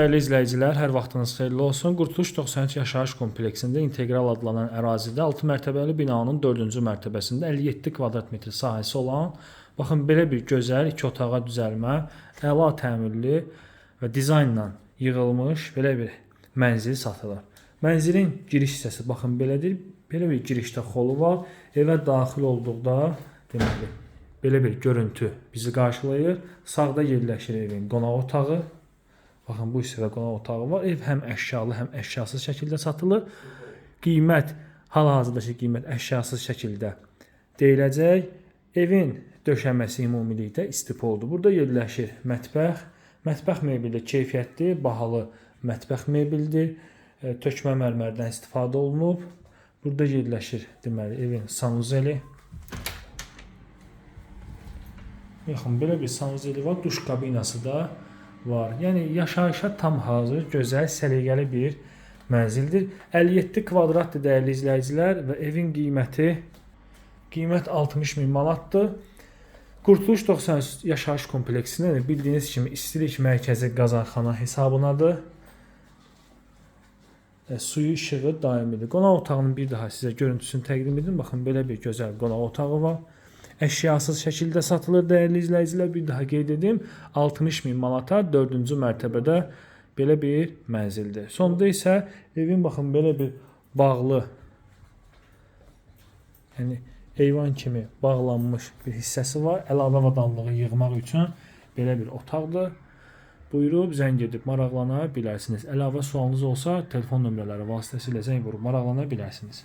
Dəyərli izləyicilər, hər vaxtınız xeyirli olsun. Qurtuluş 93 yaşayış kompleksində integral adlanan ərazidə 6 mərtəbəli binanın 4-cü mərtəbəsində 57 kvadrat metr sahəsi olan, baxın belə bir gözəl iki otağa düzəlmə, əla təmirli və dizaynla yığılmış belə bir mənzil satılır. Mənzilin giriş hissəsi baxın belədir. Belə bir girişdə xolu var. Evə daxil olduqda deməli belə bir görüntü bizi qarşılayır. Sağda yerləşir evin qonaq otağı. Baxın bu hissədə qonaq otağı var. Ev həm əşyalı, həm əşyasız şəkildə satılır. Qiymət hal-hazırdakı qiymət əşyasız şəkildə deyiləcək. Evin döşəməsi ümumilikdə istipoldur. Burada yerləşir mətbəx. Mətbəx mebeli keyfiyyətli, bahalı mətbəx mebeldir. Tökmə mərmərdən istifadə olunub. Burada yerləşir deməli evin sanuzeli. Yaxın belə bir sanuzeli var, duş kabinası da var. Yəni yaşayışa tam hazır, gözəl, səliqəli bir mənzildir. 57 kvadratdır dəyərli izləyicilər və evin qiyməti qiymət 60 min manatdır. Qurtuluş 93 yaşayış kompleksində bildiyiniz kimi istilik mərkəzi qazanxana hesabınadır. E, suyu işığı daimidir. Qonaq otağının bir daha sizə görüntüsünü təqdim edim. Baxın belə bir gözəl qonaq otağı var. Əşyasız şəkildə satılır dəyərli izləyicilər. Bir daha qeyd edim. 60 min manata 4-cü mərtəbədə belə bir mənzildir. Sonda isə evin baxın belə bir bağlı yəni eyvan kimi bağlanmış bir hissəsi var. Əlavə avadanlığı yığmaq üçün belə bir otaqdır. Buyurub zəng edib maraqlana bilərsiniz. Əlavə sualınız olsa telefon nömrələri vasitəsilə zəng vurub maraqlana bilərsiniz.